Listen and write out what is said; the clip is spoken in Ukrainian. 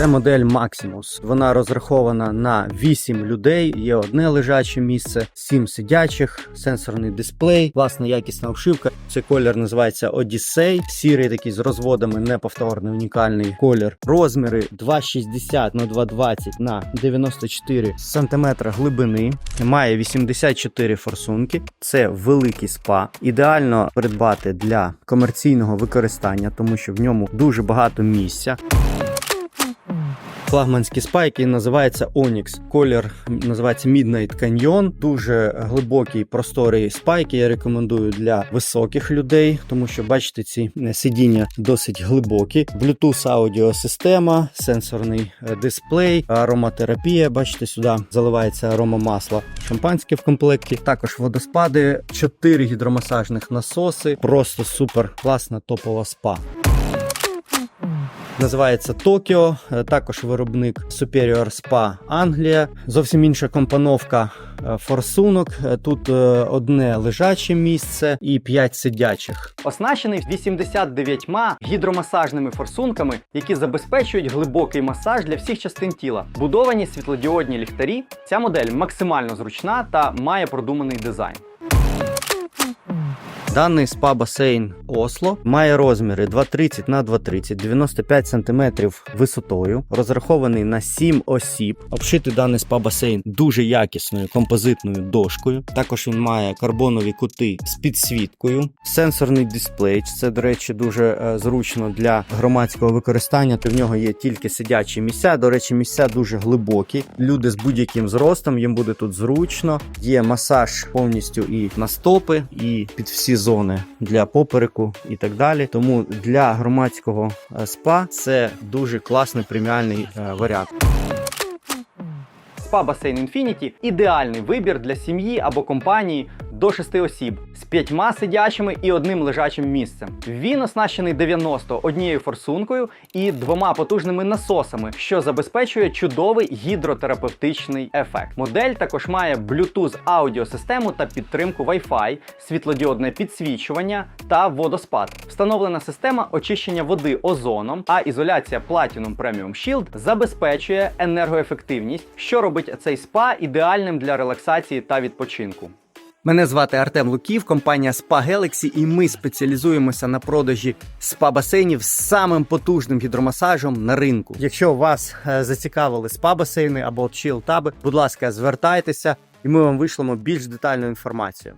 Це модель Maximus. Вона розрахована на 8 людей. Є одне лежаче місце, 7 сидячих, сенсорний дисплей, класна якісна обшивка. Цей колір називається Odyssey. Сірий такий з розводами, неповторний, унікальний колір. Розміри 2,60 на 2,20 на 94 см глибини. Має 84 форсунки. Це великий спа. Ідеально придбати для комерційного використання, тому що в ньому дуже багато місця. Флагманський спа, який називається Onyx. Колір називається Midnight Canyon. Дуже глибокий просторий спа, який я рекомендую для високих людей, тому що бачите, ці е, сидіння досить глибокі. Bluetooth аудіосистема, сенсорний е, дисплей, ароматерапія. Бачите, сюди заливається арома масла. Шампанське в комплекті. Також водоспади, 4 гідромасажних насоси. Просто супер класна топова спа. Називається Токіо, е, також виробник Superior Spa Англія. Зовсім інша компоновка е, форсунок. Е, Тут одне лежаче місце і 5 сидячих. Оснащений 89 гідромасажними форсунками, які забезпечують глибокий масаж для всіх частин тіла. Будовані світлодіодні ліхтарі. Ця модель максимально зручна та має продуманий дизайн. Даний спа-басейн Осло має розміри 2,30 на 2,30, 95 см висотою, розрахований на 7 осіб. Обшитий даний спа-басейн дуже якісною композитною дошкою. Також він має карбонові кути з підсвіткою, сенсорний дисплей. Це, до речі, дуже е, зручно для громадського використання. В нього є тільки сидячі місця. До речі, місця дуже глибокі. Люди з будь-яким зростом їм буде тут зручно. Є масаж повністю і на стопи, і під всі зони для попереку і так далі. Тому для громадського е, спа це дуже класний преміальний е, варіант. Спа басейн Infinity – ідеальний вибір для сім'ї або компанії до 6 осіб з п'ятьма сидячими і одним лежачим місцем. Він оснащений 90 однією форсункою і двома потужними насосами, що забезпечує чудовий гідротерапевтичний ефект. Модель також має Bluetooth аудіосистему та підтримку Wi-Fi, світлодіодне підсвічування та водоспад. Встановлена система очищення води озоном, а ізоляція Platinum Premium Shield забезпечує енергоефективність, що робить цей спа ідеальним для релаксації та відпочинку. Мене звати Артем Луків, компанія Spa Galaxy, і ми спеціалізуємося на продажі спа-басейнів з самим потужним гідромасажем на ринку. Якщо вас е, зацікавили спа-басейни або чіл-таби, будь ласка, звертайтеся, і ми вам вишлемо більш детальну інформацію.